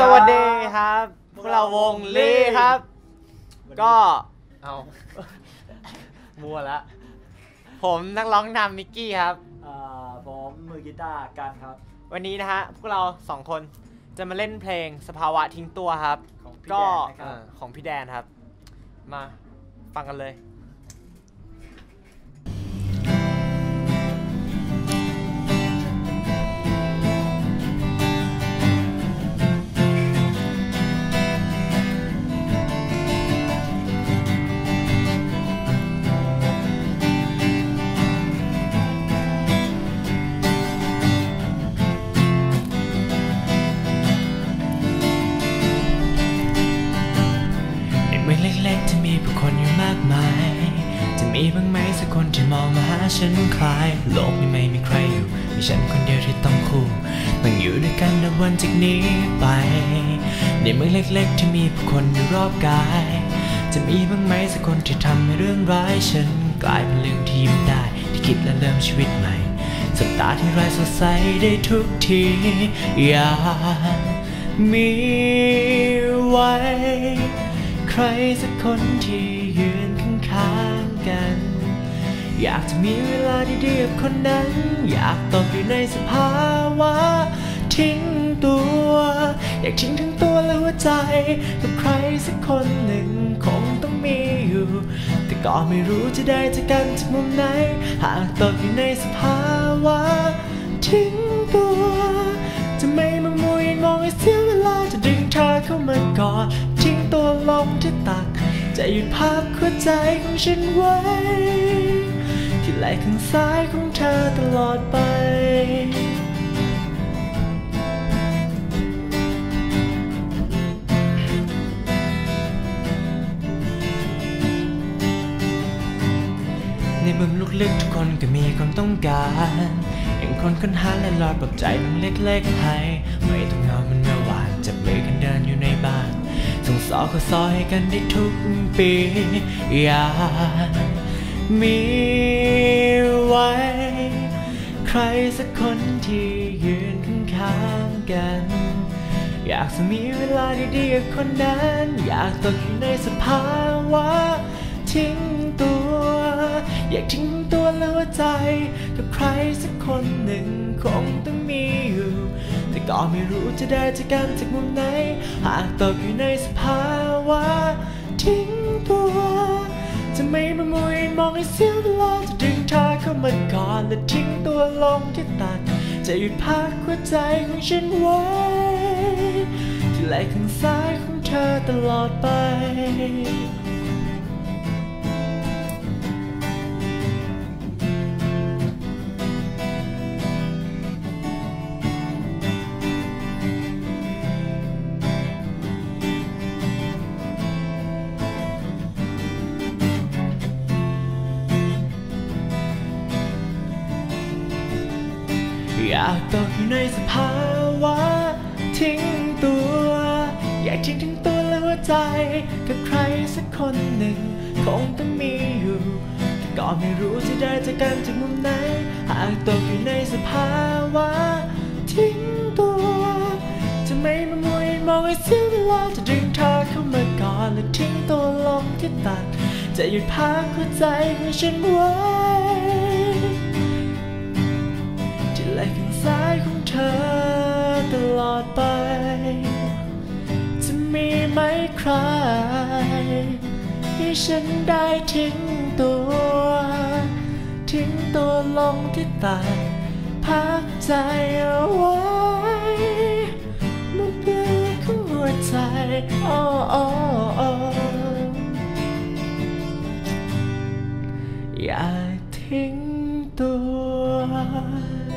สวัสดีครับ พวกเราวงลีครับ ก็เอามัวละ ผมนักร้องนำมิกกี้ครับ อ่าผมมือกีตาร์กันครับ วันนี้นะฮะ พวกเราสองคนจะมาเล่นเพลงสภาวะทิ้งตัวครับ ของพี่ก็แดนนะครับเอ่อของพี่แดนครับ มาฟังกันเลย ผู้คนอยู่มากมาย จะมีบ้างไหมสักคนที่มองมาหาฉันคลาย โลกนี้ไม่มีใครอยู่ มีฉันคนเดียวที่ต้องคู่ต้องอยู่ด้วยกันในวันจากนี้ไป ในเมืองเล็กๆ ที่มีผู้คนอยู่รอบกาย จะมีบ้างไหมสักคนที่ทำให้เรื่องร้ายฉันกลายเป็นเรื่องที่ยิ้มได้ ที่คิดและเริ่มชีวิตใหม่สตาที่ไร้สดใสได้ทุกทีอยากมีไว้ ใครสักคนที่ยืนข้างๆกัน อยากจะมีเวลาดีๆกับคนนั้น อยากตกอยู่ในสภาวะทิ้งตัว อยากทิ้งทั้งตัวและหัวใจกับใครสักคนหนึ่งคงต้องมีอยู่ แต่ก็ไม่รู้จะได้จากกันจากมุมไหน หากตกอยู่ในสภาวะทิ้งตัว จะไม่มามัวยังมองให้เสียเวลาจะดึงเธอเข้ามากอดทิ้งตัวลง จะหยุดพักหัวใจของฉันไว้ ที่ไหล่ข้างซ้ายของเธอตลอดไปในเมืองลูกเล็กทุกคนก็มีความต้องการอย่างคนค้นหาและรอดปลอบใจมืองเล็กๆให้ ส่งสอซอยกันได้ทุกปี อยากมีไว้ ใครสักคนที่ยืนข้างๆกัน อยากจะมีเวลาดีๆกับคนนั้น อยากตกอยู่ในสภาวะทิ้งตัว อยากทิ้งตัวและหัวใจกับใครสักคนหนึ่งคงต้องมีอยู่ ก็ไม่รู้จะได้จากกันจากมุมไหน หากตกอยู่ในสภาวะทิ้งตัว จะไม่มามัวมองให้เสียเวลาจะดึงเธอเข้ามาก่อดและทิ้งตัวลงที่ตักจะหยุดพักหัวใจของฉันไว้ ที่ไหล่ข้างซ้ายของเธอตลอดไป อยากตกอยู่ในสภาวะทิ้งตัว อยากทิ้งทั้งตัวและหัวใจกับใครสักคนหนึ่ง คงต้องมีอยู่ แต่ก็ไม่รู้จะได้จากกันจากมุมไหน หากตกอยู่ในสภาวะทิ้งตัว จะไม่มามัวมองให้เสียเวลาจะดึงเธอเข้ามาก่อดและทิ้งตัวลงที่ตักจะหยุดพักหัวใจของฉันไว้ อดไป จะมีไหมใครให้ฉันได้ทิ้งตัว ทิ้งตัวลงที่ตักพักใจเอาไว้มุกเดืองหัวใจอ้โอ้โอ้อย่าทิ้งตัว